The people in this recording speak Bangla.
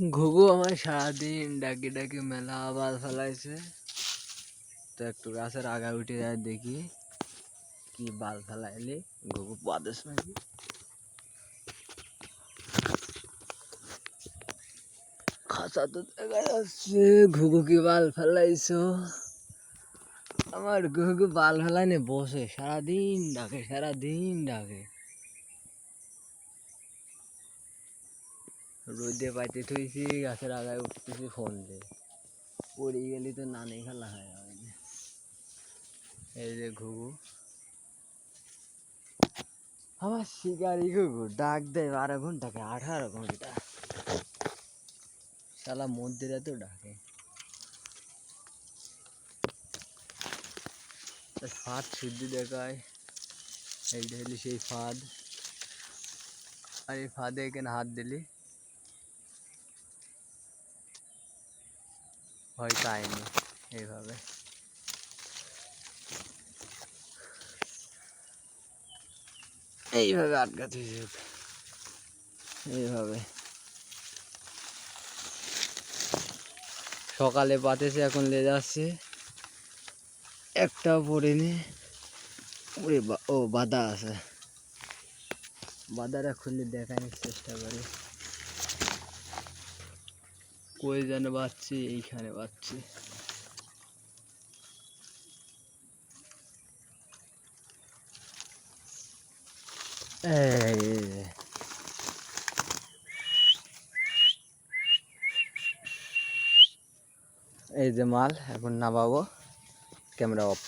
ঘুঘু আমার সারাদিন ডাকি ডাকি মেলা আবার ফেলাইছে। তো একটু গাছের আগা উঠে যায়, দেখি কি বাল ফেলাইলি। ঘুঘু পাদেশ নাকি? খাঁচা তো দেখা যাচ্ছে, ঘুঘু কি বাল ফেলাইছো? আমার ঘুঘু বাল ফেলাইনি বসে, সারাদিন ডাকে সারাদিন ডাকে। রোদে পাইতে থইছি, গাছের আগায় উঠতেছি ফোন দিয়ে পড়ে গেলি তো নানি খেলা হয়। এই যে ঘুঘু। আমার শিকারি ঘুঘু, ডাক দেয় বারো ঘন্টাকে, আঠারো ঘণ্টা। শালা মন্দিরে তো ডাকে। ফাঁদ শুদ্ধি দেখায়। এইটা হলি সেই ফাঁদ। আর এই ফাঁদে এখানে হাত দিলি। ভয় পায়নি এইভাবে। এইভাবে আটকাতে হয়েছে এইভাবে। সকালে পাতেছে এখন লে যাচ্ছে একটাও পড়েনি। ও বাধা আছে। বাধাটা খুলে দেখানোর চেষ্টা করি। কই যেন বাচ্ছি এইখানে যে। এই যে মাল এখন নামাবো ক্যামেরা অফ